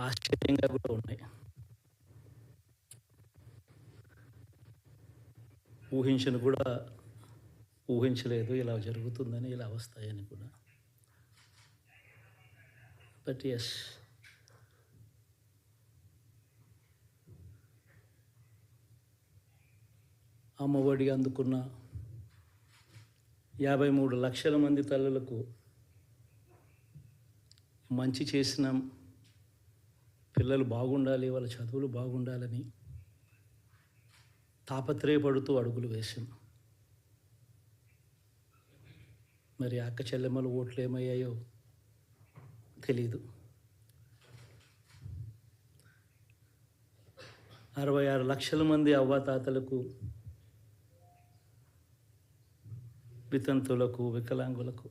ఆశ్చర్యంగా కూడా ఉన్నాయి. ఊహించను కూడా ఊహించలేదు ఇలా జరుగుతుందని ఇలా వస్తాయని కూడా. బట్ ఎస్ అమ్మఒడి అందుకున్న యాభై మూడు లక్షల మంది తల్లులకు మంచి చేసిన పిల్లలు బాగుండాలి వాళ్ళ చదువులు బాగుండాలని తాపత్రయపడుతూ అడుగులు వేశాం. మరి అక్క చెల్లెమ్మల ఓట్లు ఏమయ్యాయో తెలీదు. అరవై ఆరు లక్షల మంది అవ్వాతాతలకు వితంతులకు వికలాంగులకు